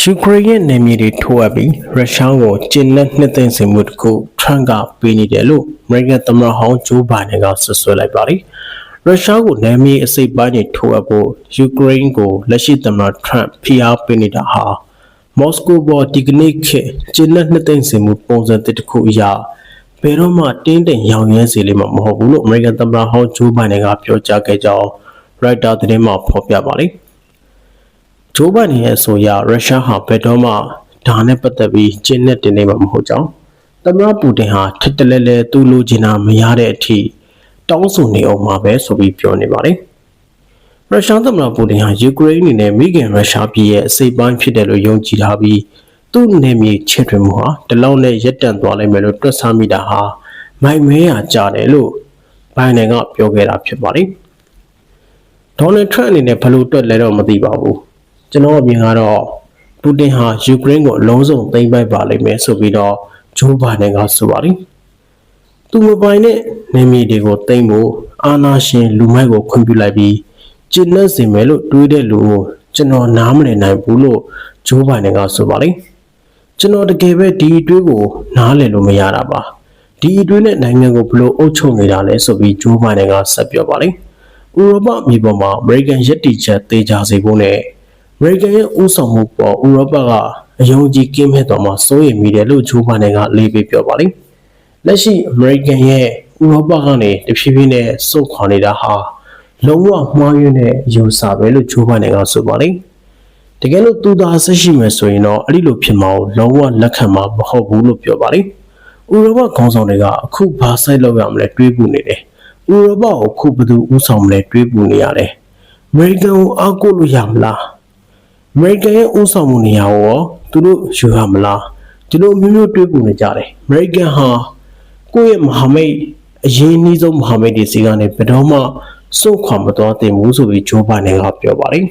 ယူကရိန်းရဲ့နယ်မြေတွေထိုးအပ်ပြီးရုရှားကိုကျင်းနဲ့နှစ်သိမ့်စေမှုတစ်ခုထရန့်ကပေးနေတယ်လို့အမေရိကန်သမ္မတဟောင်းဂျိုးဘိုင်ဒန်ကဆွဆွဲလိုက်ပါတယ်။ရုရှားကိုနယ်မြေအစိပ်ပိုင်းတွေထိုးအပ်ဖို့ယူကရိန်းကိုလက်ရှိသမ္မတထရန့်ဖိအားပေးနေတာဟာမော်စကိုပေါ်ဒီကနေ့ခေတ်ကျင်းနဲ့နှစ်သိမ့်စေမှုပုံစံတစ်ခုအရာဘယ်တော့မှတင်းတိမ်ရောင်ရဲစေလိမ့်မှာမဟုတ်ဘူးလို့အမေရိကန်သမ္မတဟောင်းဂျိုးဘိုင်ဒန်ကပြောကြားခဲ့ကြောင်းရိုက်တာသတင်းမှာဖော်ပြပါတယ်။ ဂျိုးဘန်ရဲ့အဆိုအရရုရှားဟာဘယ်တော့မှဒါနဲ့ပတ်သက်ပြီးကျင်းနဲ့တင်နေမှာမဟုတ်ကြောင်းသမ္မတပူတင်ဟာထစ်တလဲလဲသူ့လိုချင်တာမရတဲ့အထိတောင်းဆိုနေအောင်မှာပဲဆိုပြီးပြောနေပါတယ်ရုရှားသမ္မတပူတင်ဟာယူကရိန်းအနေနဲ့မိခင်ရုရှားပြည်ရဲ့အစိပ်ပိုင်းဖြစ်တယ်လို့ယုံကြည်ထားပြီးသူ့နယ်မြေချဲ့ထွင်မှုဟာဒီလောက်နဲ့ရပ်တန့်သွားလိမ့်မယ်လို့တွက်ဆမိတာဟာမိုက်မဲရကြတယ်လို့ဘိုင်ဒန်ကပြောခဲ့တာဖြစ်ပါတယ်ဒေါ်နယ်ထရန့်အနေနဲ့ဘယ်လိုတွက်လဲတော့မသိပါဘူး ကျွန်တော်အမြင်ကတော့ပူတင်ဟာယူကရိန်းကိုအလုံးစုံသိမ်းပိုက်ပါလိမ့်မယ်ဆိုပြီးတော့ဂျိုးဘိုင်ဒန်ကဆိုပါတယ်သူမပိုင်တဲ့နယ်မြေတွေကိုသိမ်းဖို့အာဏာရှင်လူမိုက်ကိုခွင့်ပြုလိုက်ပြီးကျင့်လက်စေမယ်လို့တွေးတဲ့လူကိုကျွန်တော်နားမလည်နိုင်ဘူးလို့ဂျိုးဘိုင်ဒန်ကဆိုပါတယ်ကျွန်တော်တကယ်ပဲဒီအတွေးကိုနားလည်လို့မရတာပါဒီအတွေးနဲ့နိုင်ငံကိုဘယ်လိုအုပ်ချုပ်နေတာလဲဆိုပြီးဂျိုးဘိုင်ဒန်ကဆက်ပြောပါတယ်ဥရောပမြေပေါ်မှာအမေရိကန်ရည်တည်ချက်တေချာစေဖို့နဲ့အ မေရိကန်ရဲ့ဥဆောင်မှုပေါ်ဥရောပကအယုံကြည်ကင်းမဲ့တော်မှာစိုးရိမ်မိတယ်လို့ဂျိုးဘိုင်ဒန်ကလေးပေးပြောပါတယ်လက်ရှိအမေရိကန်ရဲ့ဥရောပကနေတဖြည်းဖြည်းနဲ့စုတ်ခွာနေတာဟာလုံးဝမှားယွင်းတဲ့ယူဆပဲလို့ဂျိုးဘိုင်ဒန်ကဆိုပါတယ်တကယ်လို့သူသာဆက်ရှိမယ်ဆိုရင်တော့အဲ့ဒီလိုဖြစ်မှာကိုလုံးဝလက်ခံမှာမဟုတ်ဘူးလို့ပြောပါတယ်ဥရောပခေါင်းဆောင်တွေကအခုဘာဆိုင်လောက်ရမလဲတွေးပူနေတယ်ဥရောပကိုခုဘယ်သူဥဆောင်မလဲတွေးပူနေရတယ်အမေရိကန်ကိုအားကိုးလို့ရမလား အမေရိကန်ရဲ့ဥဆောင်မှုနေရာကိုရောသူတို့ယူရမလားဒီလိုမျိုးမျိုးတွေးပူနေကြတယ်အမေရိကန်ဟာကိုယ့်ရဲ့မဟာမိတ်အရေးအနည်းဆုံးမဟာမိတ်တွေစီကနေဘယ်တော့မှစွန့်ခွာမသွားသင့်ဘူးဆိုပြီးဂျိုးဘိုင်ဒန်ကပြောပါတယ်